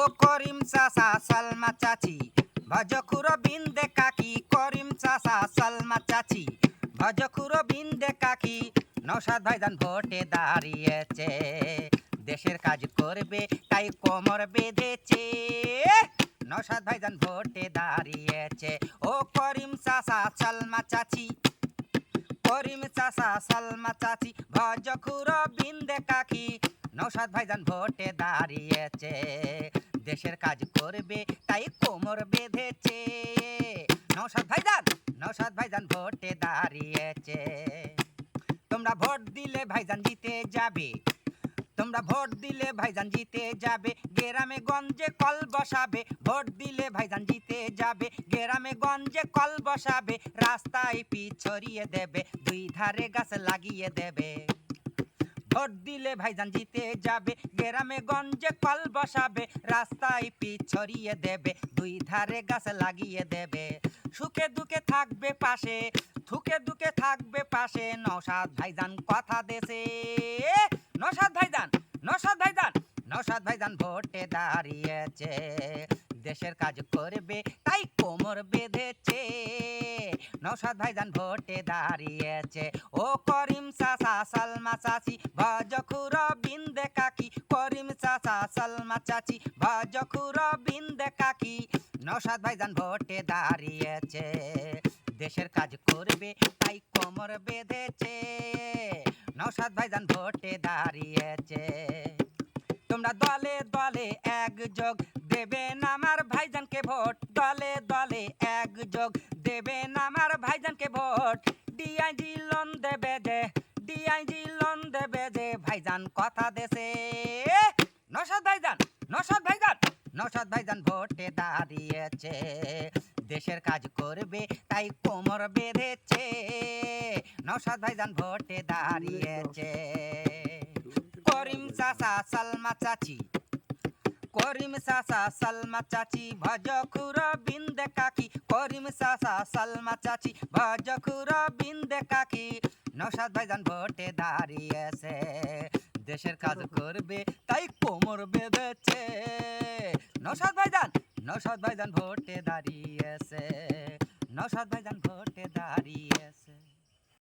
ও করিম চাচা, সালমা চাচি। ভজখুর বিন্দে কাকি করিম চাচা, সালমা চাচি। ভজখুর বিন্দে কাকি নৌসাদ ভাইজান ভোটে দাঁড়িয়েছে। দেশের কাজ করবে, তাই কোমর বেঁধেছে। নৌসাদ ভাইজান ভোটে দাঁড়িয়েছে। ও করিম চাচা, সালমা চাচি। করিম চাচা, সালমা চাচি। ভজখুর বিন্দে কাকি নৌসাদ ভাইজান ভোটে দাঁড়িয়েছে, দেশের কাজ করবে তাই কোমর বেঁধেছে। নৌসাদ ভাইজান নৌসাদ ভাইজান ভোটে দাঁড়িয়েছে। তোমরা ভোট দিলে ভাইজান জিতে যাবে, তোমরা ভোট দিলে ভাইজান জিতে যাবে। গ্রামে গঞ্জে কল বসাবে, ভোট দিলে ভাইজান জিতে যাবে। গ্রামে গঞ্জে কল বসাবে, রাস্তায় পিচ ছড়িয়ে দেবে, দুই ধারে গাছ লাগিয়ে দেবে। ভোট দিলে ভাইজান জিতে যাবে। গ্রামে, গঞ্জে কল বসাবে, রাস্তায় পিচ ছড়িয়ে দেবে, দুই ধারে গাছ লাগিয়ে দেবে। সুখে দুঃখে থাকবে পাশে থুকে দুকে থাকবে পাশে নৌসাদ ভাইজান কথা দেশে নসাদ ভাইজান নৌসাদ ভাইজান নৌসাদ ভাইজান ভোটে দাঁড়িয়েছে। দেশের কাজ করবে, তাই কোমর বেঁধেছে। নৌসাদ ভাইজান ভোটে দাঁড়িয়েছে। ও সালমা চাচি ভজখুর বিন্দে কাকি করিম চাচা, সালমা চাচি ভজখুর বিন্দে কাকি নৌসাদ ভাইজান ভোটে দাঁড়িয়েছে, দেশের কাজ করবে, তাই কোমর বেঁধেছে। নৌসাদ ভাইজান ভোটে দাঁড়িয়েছে, তোমরা দলে দলে একযোগ দেবেন আমার ভাইজানকে ভোট। দলে দলে একযোগ দেবেন আমার ভাইজানকে ভোট। ডিআইজি লোন কথা দেশে নৌসাদ ভাইজান নৌসাদ ভাইজান নৌসাদ ভাইজান ভোটে দাঁড়িয়েছে। দেশের কাজ করবে, তাই কোমর বেঁধেছে। নৌসাদ ভাইজান ভোটে দাঁড়িয়েছে। করিম চাচা, সালমা চাচি, করিম চাচা, সালমা চাচি, ভজখুর বিন্দে কাকি। করিম চাচা, সালমা চাচি, ভজখুর বিন্দে কাকি। নৌসাদ ভাইজান ভোটে দাঁড়িয়েছে। দেশের কাজ করবে, তাই কোমর বেঁধেছে। নসাদ ভাইজান নসাদ ভাইজান ভোটে দাঁড়িয়েছে। নসাদ ভাইজান ভোটে দাঁড়িয়েছে।